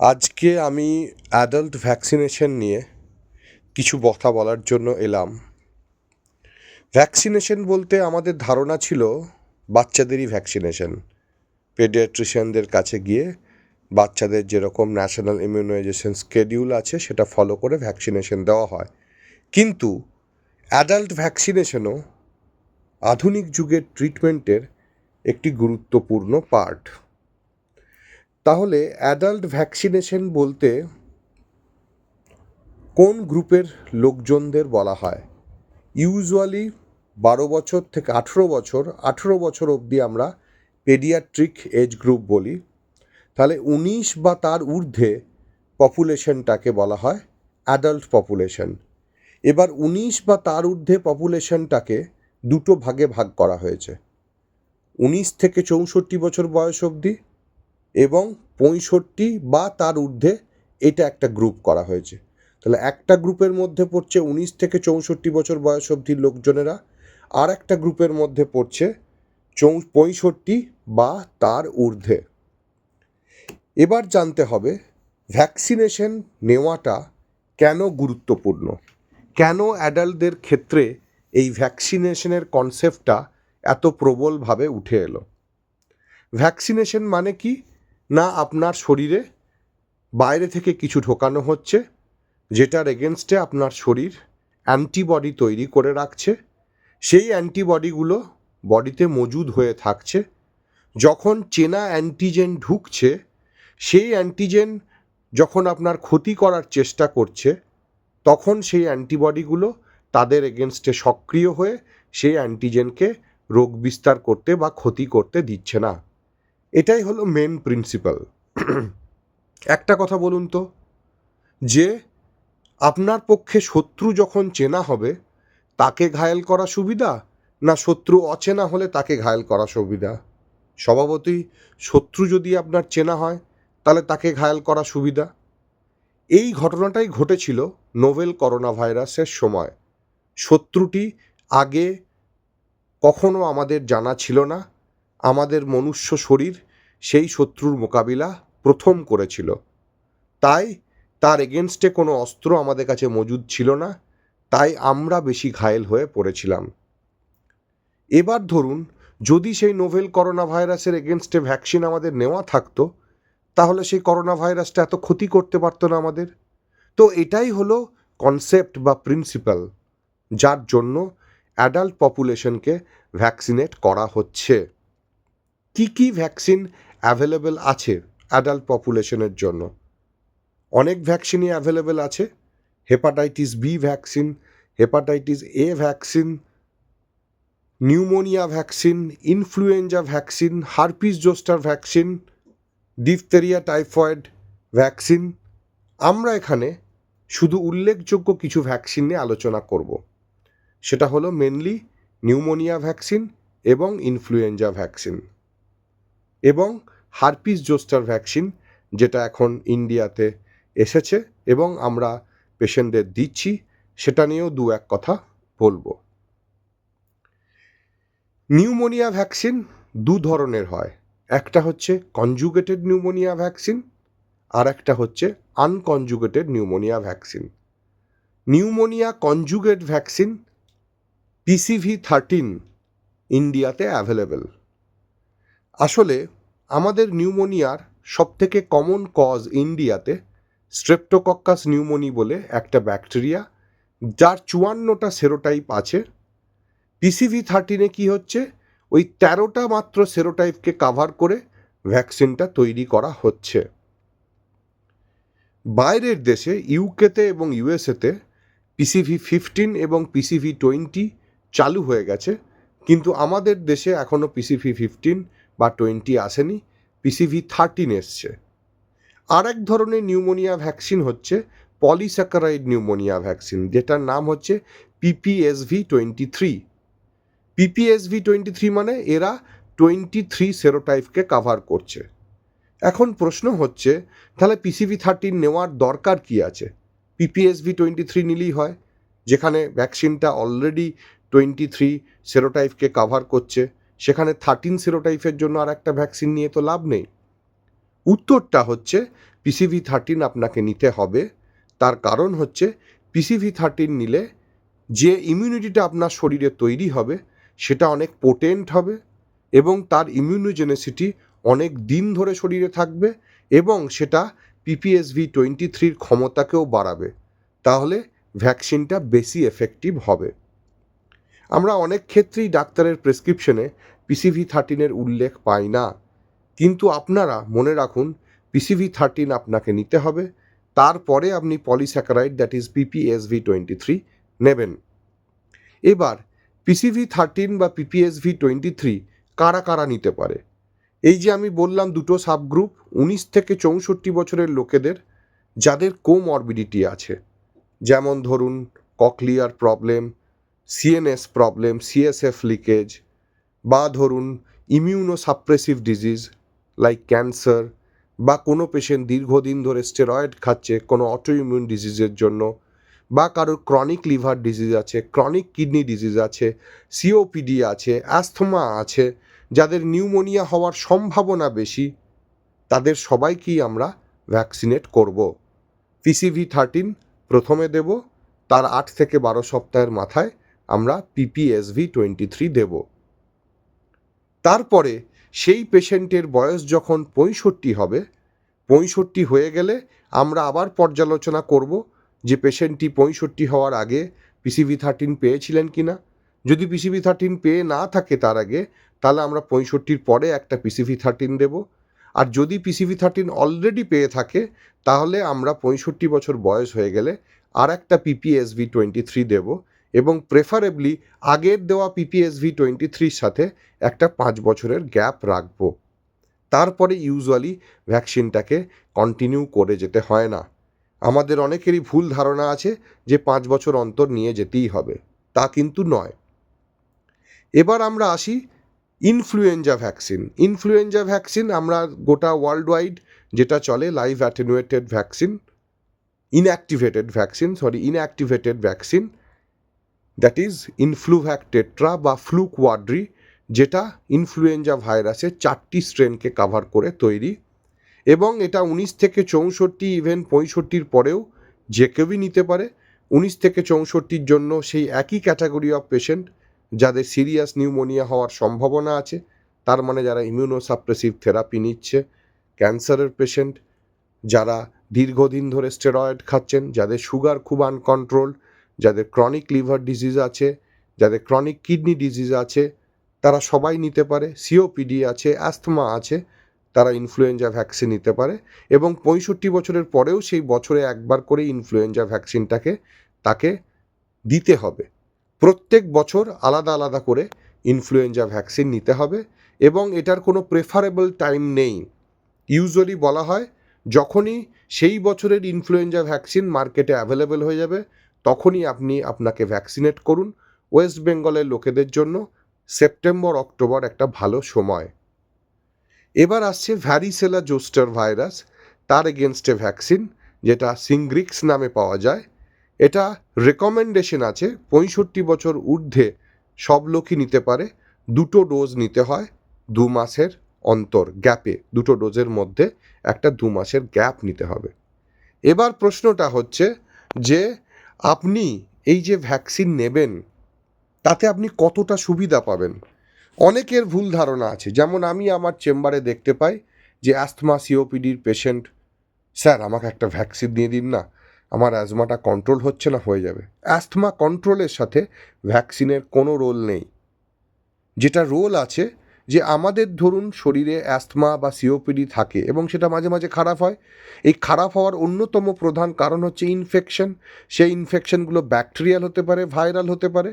আজকে আমি adult vaccination নিয়ে কিছু কথা বলার জন্য এলাম। ভ্যাকসিনেশন বলতে আমাদের ধারণা ছিল বাচ্চাদেরই ভ্যাকসিনেশন পেডিয়াট্রিশিয়ানদের কাছে গিয়ে বাচ্চাদের যেরকম ন্যাশনাল ইমিউনাইজেশন স্কেডিউল আছে, সেটা ফলো করে ভ্যাকসিনেশন দেওয়া হয়। কিন্তু অ্যাডাল্ট ভ্যাকসিনেশনও আধুনিক যুগের ট্রিটমেন্টের একটি গুরুত্বপূর্ণ পার্ট তাহলে অ্যাডাল্ট ভ্যাকসিনেশন বলতে কোন গ্রুপের লোকজনদের বলা হয়? ইউজুয়ালি বারো বছর থেকে আঠেরো বছর আঠেরো বছর অবধি আমরা পেডিয়াট্রিক এজ গ্রুপ বলি। তাহলে উনিশ বা তার ঊর্ধ্বে পপুলেশনটাকে বলা হয় অ্যাডাল্ট পপুলেশন এবার উনিশ বা তার ঊর্ধ্বে পপুলেশনটাকে দুটো ভাগে ভাগ করা হয়েছে। উনিশ থেকে চৌষট্টি বছর বয়স অবধি এবং পঁয়ষট্টি বা তার ঊর্ধ্বে এটা একটা গ্রুপ করা হয়েছে। তাহলে একটা গ্রুপের মধ্যে পড়ছে উনিশ থেকে চৌষট্টি বছর বয়স অবধির লোকজনেরা, আর একটা গ্রুপের মধ্যে পড়ছে চৌ পঁয়ষট্টি বা তার ঊর্ধ্বে। এবার জানতে হবে ভ্যাকসিনেশন নেওয়াটা কেন গুরুত্বপূর্ণ? কেন অ্যাডাল্টদের ক্ষেত্রে এই ভ্যাকসিনেশনের কনসেপ্টটা এত প্রবলভাবে উঠে এলো? ভ্যাকসিনেশন মানে কি? না আপনার শরীরে বাইরে থেকে কিছু ঢোকানো হচ্ছে যেটার এগেনস্টে আপনার শরীর অ্যান্টিবডি তৈরি করে রাখছে। সেই অ্যান্টিবডিগুলো বডিতে মজুদ হয়ে থাকছে। যখন চেনা অ্যান্টিজেন ঢুকছে, সেই অ্যান্টিজেন যখন আপনার ক্ষতি করার চেষ্টা করছে, তখন সেই অ্যান্টিবডিগুলো তাদের এগেনস্টে সক্রিয় হয়ে সেই অ্যান্টিজেনকে রোগ বিস্তার করতে বা ক্ষতি করতে দিচ্ছে না। এটাই হলো মেন প্রিন্সিপাল একটা কথা বলুন তো, যে আপনার পক্ষে শত্রু যখন চেনা হবে, তাকে ঘায়েল করা সুবিধা না শত্রু অচেনা হলে তাকে ঘায়েল করা সুবিধা? স্বভাবতই শত্রু যদি আপনার চেনা হয়, তাহলে তাকে ঘায়েল করা সুবিধা। এই ঘটনাটাই ঘটেছিল নোভেল করোনা ভাইরাসের সময়। শত্রুটি আগে কখনো আমাদের জানা ছিল না আমাদের মনুষ্য শরীর সেই শত্রুর মোকাবিলা প্রথম করেছিল। তাই তার এগেনস্টে কোনো অস্ত্র আমাদের কাছে মজুদ ছিল না, তাই আমরা বেশি ঘায়েল হয়ে পড়েছিলাম। এবার ধরুন, যদি সেই নোভেল করোনা ভাইরাসের এগেনস্টে ভ্যাকসিন আমাদের নেওয়া থাকতো, তাহলে সেই করোনা ভাইরাসটা এত ক্ষতি করতে পারতো না আমাদের। তো এটাই হলো কনসেপ্ট বা প্রিন্সিপাল যার জন্য অ্যাডাল্ট পপুলেশনকে ভ্যাকসিনেট করা হচ্ছে। কি কি ভ্যাকসিন অ্যাভেলেবেল আছে অ্যাডাল্ট পপুলেশনের জন্য? অনেক ভ্যাকসিনই অ্যাভেলেবেল আছে। Hepatitis B vaccine hepatitis A vaccine pneumonia vaccine influenza vaccine herpes zoster vaccine diphtheria typhoid vaccine আমরা এখানে শুধু উল্লেখযোগ্য কিছু ভ্যাকসিন নিয়ে আলোচনা করব। সেটা হলো মেনলি নিউমোনিয়া ভ্যাকসিন এবং ইনফ্লুয়েঞ্জা ভ্যাকসিন এবং হারপিস জোস্টার ভ্যাকসিন, যেটা এখন ইন্ডিয়াতে এসেছে এবং আমরা পেশেন্টদের দিচ্ছি, সেটা নিয়েও দু এক কথা বলব। নিউমোনিয়া ভ্যাকসিন দু ধরনের হয়। একটা হচ্ছে কনজুগেটেড নিউমোনিয়া ভ্যাকসিন, আর একটা হচ্ছে unconjugated pneumonia vaccine. Pneumonia conjugate vaccine PCV thirteen ইন্ডিয়াতে অ্যাভেলেবেল। আসলে আমাদের নিউমোনিয়ার সবথেকে কমন কজ ইন্ডিয়াতে স্ট্রেপ্টোকক্কাস নিউমোনি বলে একটা ব্যাকটেরিয়া, যার চুয়ান্নটা সেরোটাইপ আছে। পিসিভি থার্টিনে কী হচ্ছে? ওই তেরোটা মাত্র সেরোটাইপকে কাভার করে ভ্যাকসিনটা তৈরি করা হচ্ছে। বাইরের দেশে ইউকেতে এবং ইউএসএতে পিসিভি ফিফটিন এবং পিসিভি টোয়েন্টি চালু হয়ে গেছে, কিন্তু আমাদের দেশে এখনও পিসিভি ফিফটিন বা টোয়েন্টি আসেনি, পিসিভি থার্টিন এসছে। আর এক ধরনের নিউমোনিয়া ভ্যাকসিন হচ্ছে পলিস্যাকারাইড নিউমোনিয়া ভ্যাকসিন, যেটার নাম হচ্ছে PPSV twenty three. PPSV twenty three মানে এরা টোয়েন্টি থ্রি সেরোটাইপকে কাভার করছে। এখন প্রশ্ন হচ্ছে, তাহলে পিসিভি থার্টিন নেওয়ার দরকার কি আছে? পিপিএসভি টোয়েন্টি থ্রি নিলেই হয়, যেখানে ভ্যাকসিনটা অলরেডি টোয়েন্টি থ্রি সেরোটাইপকে কাভার করছে। সেখানে থার্টিন সেরোটাইপের জন্য আর একটা ভ্যাকসিন নিয়ে তো লাভ নেই। উত্তরটা হচ্ছে পিসিভি থার্টিন আপনাকে নিতে হবে। তার কারণ হচ্ছে পিসিভি থার্টিন নিলে যে ইমিউনিটিটা আপনার শরীরে তৈরি হবে সেটা অনেক পোটেন্ট হবে এবং তার ইমিউনোজেনেসিটি অনেক দিন ধরে শরীরে থাকবে এবং সেটা পিপিএসভি টোয়েন্টি থ্রির ক্ষমতাকেও বাড়াবে। তাহলে ভ্যাকসিনটা বেশি এফেক্টিভ হবে। আমরা অনেক ক্ষেত্রেই ডাক্তারের প্রেসক্রিপশনে পিসিভি থার্টিনের উল্লেখ পাই না। কিন্তু আপনারা মনে রাখুন পিসিভি থার্টিন আপনাকে নিতে হবে। তারপরে আপনি polysaccharide that is PPSV twenty three নেবেন। এবার পিসিভি থার্টিন বা পিপিএসভি টোয়েন্টি থ্রি কারা কারা নিতে পারে? এই যে আমি বললাম দুটো সাবগ্রুপ উনিশ থেকে চৌষট্টি বছরের লোকেদের, যাদের কোমরবিডিটি আছে। যেমন ধরুন cochlear problem CNS problem CSF leakage বা ধরুন immuno suppressive disease like cancer বা কোনো পেশেন্ট দীর্ঘদিন ধরে স্টেরয়েড খাচ্ছে, কোনো অটো ইমিউন ডিজিজের জন্য, বা কারোর ক্রনিক লিভার ডিজিজ আছে ক্রনিক কিডনি ডিজিজ আছে সিওপিডি আছে অ্যাস্থমা আছে, যাদের নিউমোনিয়া হওয়ার সম্ভাবনা বেশি, তাদের সবাইকেই আমরা ভ্যাকসিনেট করব। পিসিভি থার্টিন প্রথমে দেব, তার আট থেকে বারো সপ্তাহের মাথায় আমরা পিপিএসভি টোয়েন্টি থ্রি দেব। তারপরে সেই পেশেন্টের বয়স যখন পঁয়ষট্টি হবে, পঁয়ষট্টি হয়ে গেলে আমরা আবার পর্যালোচনা করব যে পেশেন্টটি পঁয়ষট্টি হওয়ার আগে পিসিভি থার্টিন পেয়েছিলেন কি না যদি পিসিভি থার্টিন পেয়ে না থাকে তার আগে, তাহলে আমরা পঁয়ষট্টির পরে একটা পিসিভি থার্টিন দেব। আর যদি পিসিভি থার্টিন অলরেডি পেয়ে থাকে, তাহলে আমরা পঁয়ষট্টি বছর বয়স হয়ে গেলে আর একটা পিপিএসভি টোয়েন্টি থ্রি দেবো। এবং প্রেফারেবলি আগের দেওয়া পিপিএসভি টোয়েন্টি থ্রির সাথে একটা পাঁচ বছরের গ্যাপ রাখব। তারপরে ইউজুয়ালি ভ্যাকসিনটাকে কন্টিনিউ করে যেতে হয় না। আমাদের অনেকেরই ভুল ধারণা আছে যে পাঁচ বছর অন্তর নিয়ে যেতেই হবে। তা কিন্তু নয়। এবার আমরা আসি ইনফ্লুয়েঞ্জা ভ্যাকসিন ইনফ্লুয়েঞ্জা ভ্যাকসিন আমরা গোটা ওয়ার্ল্ড ওয়াইড যেটা চলে live attenuated vaccine inactivated vaccine sorry inactivated vaccine that is Influvac Tetra বা ফ্লু কোয়াড্রি যেটা ইনফ্লুয়েঞ্জা ভাইরাসের চারটি স্ট্রেনকে কাভার করে তৈরি। এবং এটা উনিশ থেকে চৌষট্টি ইভেন পঁয়ষট্টির পরেও যে কেউই নিতে পারে, উনিশ থেকে চৌষট্টির জন্য সেই একই ক্যাটাগরি অফ পেশেন্ট যাদের সিরিয়াস নিউমোনিয়া হওয়ার সম্ভাবনা আছে, তার মানে যারা ইমিউনোসাপ্রেসিভ থেরাপি নিচ্ছে ক্যান্সারের পেশেন্ট যারা দীর্ঘদিন ধরে স্টেরয়েড খাচ্ছেন, যাদের সুগার খুব আনকন্ট্রোল যাদের ক্রনিক লিভার ডিজিজ আছে, যাদের ক্রনিক কিডনি ডিজিজ আছে, তারা সবাই নিতে পারে সিওপিডি আছে অ্যাস্থমা আছে, তারা ইনফ্লুয়েঞ্জা ভ্যাকসিন নিতে পারে এবং পঁয়ষট্টি বছরের পরেও সেই বছরে একবার করে ইনফ্লুয়েঞ্জা ভ্যাকসিনটাকে তাকে দিতে হবে। প্রত্যেক বছর আলাদা আলাদা করে ইনফ্লুয়েঞ্জা ভ্যাকসিন নিতে হবে এবং এটার কোনো প্রেফারেবল টাইম নেই। ইউজুয়ালি বলা হয়, যখনই সেই বছরের ইনফ্লুয়েঞ্জা ভ্যাকসিন মার্কেটে অ্যাভেলেবেল হয়ে যাবে তখনই আপনি আপনাকে ভ্যাকসিনেট করুন। ওয়েস্ট বেঙ্গলের লোকেদের জন্য সেপ্টেম্বর অক্টোবর একটা ভালো সময়। এবার আসছে ভ্যারিসেলা জোস্টার ভাইরাস তার এগেনস্টে ভ্যাকসিন যেটা সিংগ্রিক্স নামে পাওয়া যায়। এটা রেকমেন্ডেশন আছে, পঁয়ষট্টি বছর ঊর্ধ্বে সব লোকই নিতে পারে। দুটো ডোজ নিতে হয় দু মাসের অন্তর গ্যাপে দুটো ডোজের মধ্যে একটা দু মাসের গ্যাপ নিতে হবে। এবার প্রশ্নটা হচ্ছে যে আপনি এই যে ভ্যাকসিন নেবেন, তাতে আপনি কতটা সুবিধা পাবেন? অনেকের ভুল ধারণা আছে। যেমন আমি আমার চেম্বারে দেখতে পাই যে অ্যাস্থমা সিওপিডির পেশেন্ট স্যার, আমাকে একটা ভ্যাকসিন দিয়ে দিন না, আমার অ্যাজমাটা কন্ট্রোল হচ্ছে না, হয়ে যাবে। অ্যাস্থমা কন্ট্রোলের সাথে ভ্যাকসিনের কোনো রোল নেই। যেটা রোল আছে যে আমাদের ধরুন শরীরে অ্যাস্থমা বা সিওপিডি থাকে এবং সেটা মাঝে মাঝে খারাপ হয়, এই খারাপ হওয়ার অন্যতম প্রধান কারণ হচ্ছে ইনফেকশন সেই ইনফেকশনগুলো ব্যাকটেরিয়াল হতে পারে ভাইরাল হতে পারে।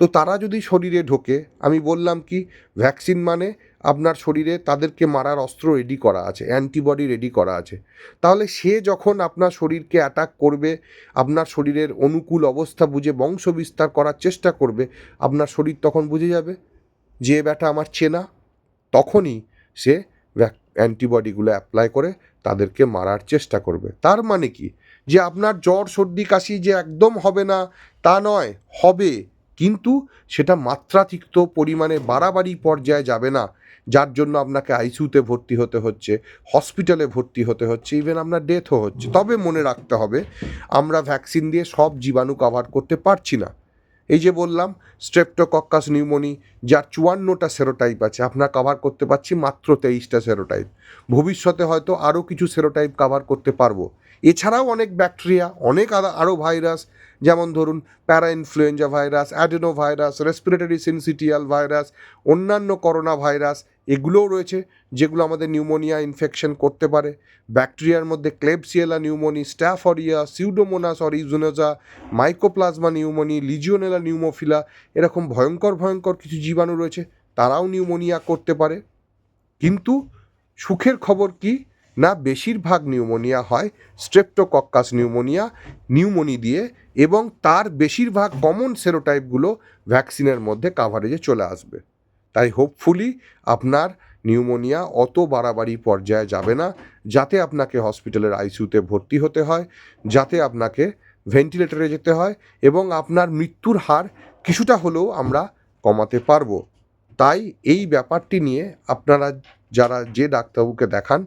তো তারা যদি শরীরে ঢোকে, আমি বললাম কি ভ্যাকসিন মানে আপনার শরীরে তাদেরকে মারার অস্ত্র রেডি করা আছে অ্যান্টিবডি রেডি করা আছে। তাহলে সে যখন আপনার শরীরকে অ্যাটাক করবে, আপনার শরীরের অনুকূল অবস্থা বুঝে বংশ বিস্তার করার চেষ্টা করবে, আপনার শরীর তখন বুঝে যাবে। যে ব্যাটা আমার চেনা, তখনই সে অ্যান্টিবডিগুলো অ্যাপ্লাই করে তাদেরকে মারার চেষ্টা করবে। তার মানে কি? যে আপনার জ্বর, সর্দি, কাশি যে একদম হবে না, তা নয়, হবে। কিন্তু সেটা মাত্রাতিরিক্ত পরিমাণে বাড়াবাড়ি পর্যায়ে যাবে না, যার জন্য আপনাকে আইসিউতে ভর্তি হতে হচ্ছে, হসপিটালে ভর্তি হতে হচ্ছে, ইভেন আপনার ডেথও হচ্ছে। তবে মনে রাখতে হবে, আমরা ভ্যাকসিন দিয়ে সব জীবাণু কভার করতে পারছি না। এই যে বললাম স্ট্রেপ্টোকক্কাস নিউমোনি যার চুয়ান্নটা সেরোটাইপ আছে, আপনার কাভার করতে পারছি মাত্র তেইশটা সেরোটাইপ ভবিষ্যতে হয়তো আরও কিছু সেরোটাইপ কাভার করতে পারব। এছাড়াও অনেক ব্যাকটেরিয়া অনেক আরও ভাইরাস যেমন ধরুন parainfluenza virus adenovirus respiratory syncytial virus অন্যান্য করোনা ভাইরাস এগুলোও রয়েছে যেগুলো আমাদের নিউমোনিয়া ইনফেকশন করতে পারে। ব্যাকটেরিয়ার মধ্যে Klebsiella pneumoniae স্ট্যাফরিয়া Pseudomonas aeruginosa Mycoplasma pneumoniae Legionella pneumophila এরকম ভয়ঙ্কর ভয়ঙ্কর কিছু জীবাণু রয়েছে, তারাও নিউমোনিয়া করতে পারে। কিন্তু সুখের খবর কি? না, বেশিরভাগ নিউমোনিয়া হয় স্ট্রেপ্টোকক্কাস নিউমোনিয়া নিউমোনি দিয়ে, এবং তার বেশিরভাগ কমন সেরোটাইপগুলো ভ্যাকসিনের মধ্যে কাভারেজে চলে আসবে। তাই হোপফুলি আপনার নিউমোনিয়া অত বাড়াবাড়ি পর্যায়ে যাবে না, যাতে আপনাকে হসপিটালের আইসিউতে ভর্তি হতে হয়, যাতে আপনাকে ভেন্টিলেটরে যেতে হয় এবং আপনার মৃত্যুর হার কিছুটা হলেও আমরা কমাতে পারব। তাই এই ব্যাপারটি নিয়ে আপনারা যারা যে ডাক্তারবাবুকে দেখান,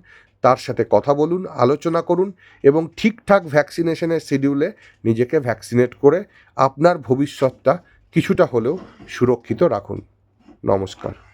তার সাথে কথা বলুন, আলোচনা করুন এবং ঠিকঠাক ভ্যাকসিনেশনের শিডিউলে নিজেকে ভ্যাকসিনেট করে আপনার ভবিষ্যৎটা কিছুটা হলেও সুরক্ষিত রাখুন। নমস্কার।